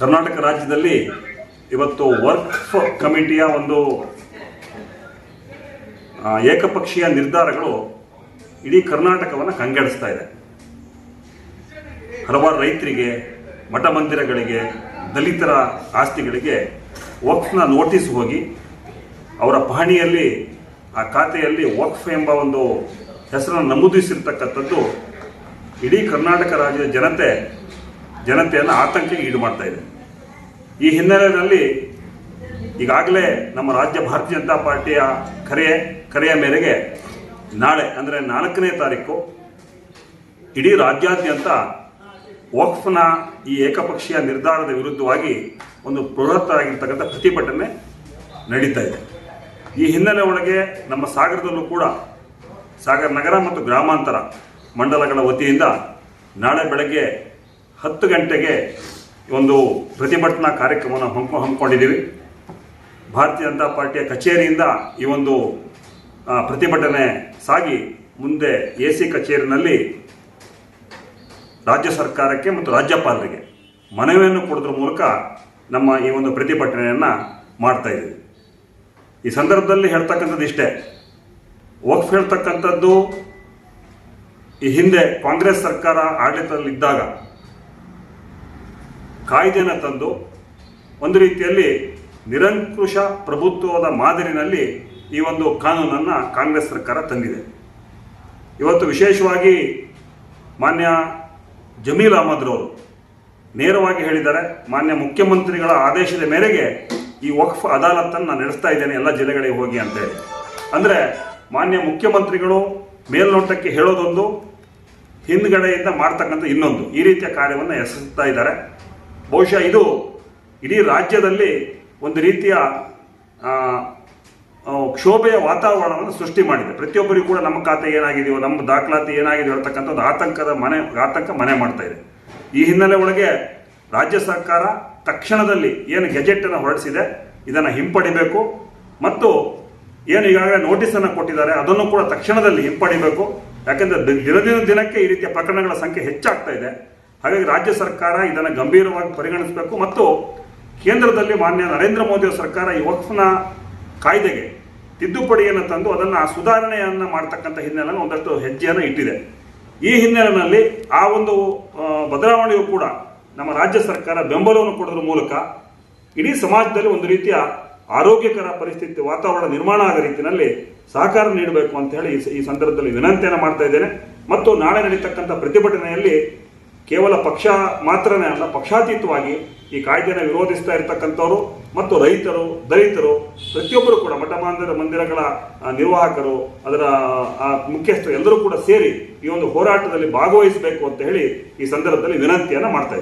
ಕರ್ನಾಟಕ ರಾಜ್ಯದಲ್ಲಿ ಇವತ್ತು ವರ್ಕ್ ಕಮಿಟಿಯ ಒಂದು ಏಕಪಕ್ಷೀಯ ನಿರ್ಧಾರಗಳು ಇಡೀ ಕರ್ನಾಟಕವನ್ನು ಕಂಗೆಡಿಸ್ತಾ ಇದೆ. ಹಲವಾರು ರೈತರಿಗೆ ಮಠ ಮಂದಿರಗಳಿಗೆ ದಲಿತರ ಆಸ್ತಿಗಳಿಗೆ ವಕ್ಫ್ನ ನೋಟಿಸ್ ಹೋಗಿ ಅವರ ಪಹಣಿಯಲ್ಲಿ, ಆ ಖಾತೆಯಲ್ಲಿ ವಕ್ಫ್ ಎಂಬ ಒಂದು ಹೆಸರನ್ನು ನಮೂದಿಸಿರ್ತಕ್ಕಂಥದ್ದು ಇಡೀ ಕರ್ನಾಟಕ ರಾಜ್ಯದ ಜನತೆ ಜನತೆಯನ್ನು ಆತಂಕಕ್ಕೆ ಈಡು ಮಾಡ್ತಾ ಇದೆ. ಈ ಹಿನ್ನೆಲೆಯಲ್ಲಿ ಈಗಾಗಲೇ ನಮ್ಮ ರಾಜ್ಯ ಭಾರತೀಯ ಜನತಾ ಪಾರ್ಟಿಯ ಕರೆ ಕರೆಯ ಮೇರೆಗೆ ನಾಳೆ, ಅಂದರೆ ನಾಲ್ಕನೇ ತಾರೀಕು ಇಡೀ ರಾಜ್ಯಾದ್ಯಂತ ವಕ್ಫ್ನ ಈ ಏಕಪಕ್ಷೀಯ ನಿರ್ಧಾರದ ವಿರುದ್ಧವಾಗಿ ಒಂದು ಬೃಹತ್ ಆಗಿರ್ತಕ್ಕಂಥ ಪ್ರತಿಭಟನೆ ನಡೀತಾ ಇದೆ. ಈ ಹಿನ್ನೆಲೆ ಒಳಗೆ ನಮ್ಮ ಸಾಗರದಲ್ಲೂ ಕೂಡ ಸಾಗರ ನಗರ ಮತ್ತು ಗ್ರಾಮಾಂತರ ಮಂಡಲಗಳ ವತಿಯಿಂದ ನಾಳೆ ಬೆಳಗ್ಗೆ ಹತ್ತು ಗಂಟೆಗೆ ಒಂದು ಪ್ರತಿಭಟನಾ ಕಾರ್ಯಕ್ರಮವನ್ನು ಹಮ್ಮ ಹಮ್ಮಿಕೊಂಡಿದ್ದೀವಿ. ಭಾರತೀಯ ಜನತಾ ಪಾರ್ಟಿಯ ಕಚೇರಿಯಿಂದ ಈ ಒಂದು ಪ್ರತಿಭಟನೆ ಸಾಗಿ ಮುಂದೆ ಎ ಸಿ ಕಚೇರಿನಲ್ಲಿ ರಾಜ್ಯ ಸರ್ಕಾರಕ್ಕೆ ಮತ್ತು ರಾಜ್ಯಪಾಲರಿಗೆ ಮನವಿಯನ್ನು ಕೊಡೋದ್ರ ಮೂಲಕ ನಮ್ಮ ಈ ಒಂದು ಪ್ರತಿಭಟನೆಯನ್ನು ಮಾಡ್ತಾ ಇದ್ದೀವಿ. ಈ ಸಂದರ್ಭದಲ್ಲಿ ಹೇಳ್ತಕ್ಕಂಥದ್ದು ಇಷ್ಟೇ. ವಕ್ಫ್ ಹೇಳ್ತಕ್ಕಂಥದ್ದು ಈ ಹಿಂದೆ ಕಾಂಗ್ರೆಸ್ ಸರ್ಕಾರ ಆಡಳಿತದಲ್ಲಿದ್ದಾಗ ಕಾಯ್ದೆನ ತಂದು ಒಂದು ರೀತಿಯಲ್ಲಿ ನಿರಂಕುಶ ಪ್ರಭುತ್ವದ ಮಾದರಿನಲ್ಲಿ ಈ ಒಂದು ಕಾನೂನನ್ನು ಕಾಂಗ್ರೆಸ್ ಸರ್ಕಾರ ತಂದಿದೆ. ಇವತ್ತು ವಿಶೇಷವಾಗಿ ಮಾನ್ಯ ಜಮೀಲ್ ಅಹಮದ್ರವರು ನೇರವಾಗಿ ಹೇಳಿದ್ದಾರೆ, ಮಾನ್ಯ ಮುಖ್ಯಮಂತ್ರಿಗಳ ಆದೇಶದ ಮೇರೆಗೆ ಈ ವಕ್ಫ್ ಅದಾಲತ್ತನ್ನು ನಾನು ನಡೆಸ್ತಾ ಇದ್ದೇನೆ ಎಲ್ಲ ಜಿಲ್ಲೆಗಳಿಗೆ ಹೋಗಿ ಅಂತೇಳಿ ಅಂದರೆ ಮಾನ್ಯ ಮುಖ್ಯಮಂತ್ರಿಗಳು ಮೇಲ್ನೋಟಕ್ಕೆ ಹೇಳೋದೊಂದು, ಹಿಂದ್ಗಡೆಯಿಂದ ಮಾಡ್ತಕ್ಕಂಥ ಇನ್ನೊಂದು ಈ ರೀತಿಯ ಕಾರ್ಯವನ್ನು ಎಸಗುತ್ತಾ ಇದ್ದಾರೆ. ಬಹುಶಃ ಇದು ಇಡೀ ರಾಜ್ಯದಲ್ಲಿ ಒಂದು ರೀತಿಯ ಕ್ಷೋಭೆಯ ವಾತಾವರಣವನ್ನು ಸೃಷ್ಟಿ ಮಾಡಿದೆ. ಪ್ರತಿಯೊಬ್ಬರಿಗೂ ಕೂಡ ನಮ್ಮ ಖಾತೆ ಏನಾಗಿದೆಯೋ, ನಮ್ಮ ದಾಖಲಾತಿ ಏನಾಗಿದೆ ಹೇಳ್ತಕ್ಕಂಥ ಒಂದು ಆತಂಕದ ಮನೆ, ಆತಂಕ ಮನೆ ಮಾಡ್ತಾ ಇದೆ. ಈ ಹಿನ್ನೆಲೆ ಒಳಗೆ ರಾಜ್ಯ ಸರ್ಕಾರ ತಕ್ಷಣದಲ್ಲಿ ಏನು ಗೆಜೆಟನ್ನು ಹೊರಡಿಸಿದೆ, ಇದನ್ನು ಹಿಂಪಡಿಬೇಕು ಮತ್ತು ಏನು ಈಗಾಗಲೇ ನೋಟಿಸನ್ನು ಕೊಟ್ಟಿದ್ದಾರೆ, ಅದನ್ನು ಕೂಡ ತಕ್ಷಣದಲ್ಲಿ ಹಿಂಪಡಿಬೇಕು. ಯಾಕೆಂದರೆ ದಿನದಿನ ದಿನಕ್ಕೆ ಈ ರೀತಿಯ ಪ್ರಕರಣಗಳ ಸಂಖ್ಯೆ ಹೆಚ್ಚಾಗ್ತಾ ಇದೆ. ಹಾಗಾಗಿ ರಾಜ್ಯ ಸರ್ಕಾರ ಇದನ್ನು ಗಂಭೀರವಾಗಿ ಪರಿಗಣಿಸಬೇಕು ಮತ್ತು ಕೇಂದ್ರದಲ್ಲಿ ಮಾನ್ಯ ನರೇಂದ್ರ ಮೋದಿ ಸರ್ಕಾರ ಈ ವಕ್ಫ್ನ ಕಾಯ್ದೆಗೆ ತಿದ್ದುಪಡಿಯನ್ನು ತಂದು ಅದನ್ನು ಸುಧಾರಣೆಯನ್ನು ಮಾಡ್ತಕ್ಕಂಥ ಹಿನ್ನೆಲೆಯಲ್ಲಿ ಒಂದಷ್ಟು ಹೆಜ್ಜೆಯನ್ನು ಇಟ್ಟಿದೆ. ಈ ಹಿನ್ನೆಲೆಯಲ್ಲಿ ಆ ಒಂದು ಬದಲಾವಣೆಯು ಕೂಡ ನಮ್ಮ ರಾಜ್ಯ ಸರ್ಕಾರ ಬೆಂಬಲವನ್ನು ಕೊಡೋದ್ರ ಮೂಲಕ ಇಡೀ ಸಮಾಜದಲ್ಲಿ ಒಂದು ರೀತಿಯ ಆರೋಗ್ಯಕರ ಪರಿಸ್ಥಿತಿ, ವಾತಾವರಣ ನಿರ್ಮಾಣ ಆಗೋ ರೀತಿಯಲ್ಲಿ ಸಹಕಾರ ನೀಡಬೇಕು ಅಂತ ಹೇಳಿ ಈ ಸಂದರ್ಭದಲ್ಲಿ ವಿನಂತಿಯನ್ನು ಮಾಡ್ತಾ ಇದ್ದೇನೆ. ಮತ್ತು ನಾಳೆ ನಡೀತಕ್ಕಂಥ ಪ್ರತಿಭಟನೆಯಲ್ಲಿ ಕೇವಲ ಪಕ್ಷ ಮಾತ್ರನೇ ಅಲ್ಲ, ಪಕ್ಷಾತೀತವಾಗಿ ಈ ಕಾಯ್ದೆಯನ್ನು ವಿರೋಧಿಸ್ತಾ ಇರತಕ್ಕಂಥವರು ಮತ್ತು ರೈತರು, ದಲಿತರು, ಪ್ರತಿಯೊಬ್ಬರು ಕೂಡ ಮಠ ಮಂದಿರ, ಮಂದಿರಗಳ ನಿರ್ವಾಹಕರು, ಅದರ ಮುಖ್ಯಸ್ಥರು ಎಲ್ಲರೂ ಕೂಡ ಸೇರಿ ಈ ಒಂದು ಹೋರಾಟದಲ್ಲಿ ಭಾಗವಹಿಸಬೇಕು ಅಂತ ಹೇಳಿ ಈ ಸಂದರ್ಭದಲ್ಲಿ ವಿನಂತಿಯನ್ನು ಮಾಡ್ತಾ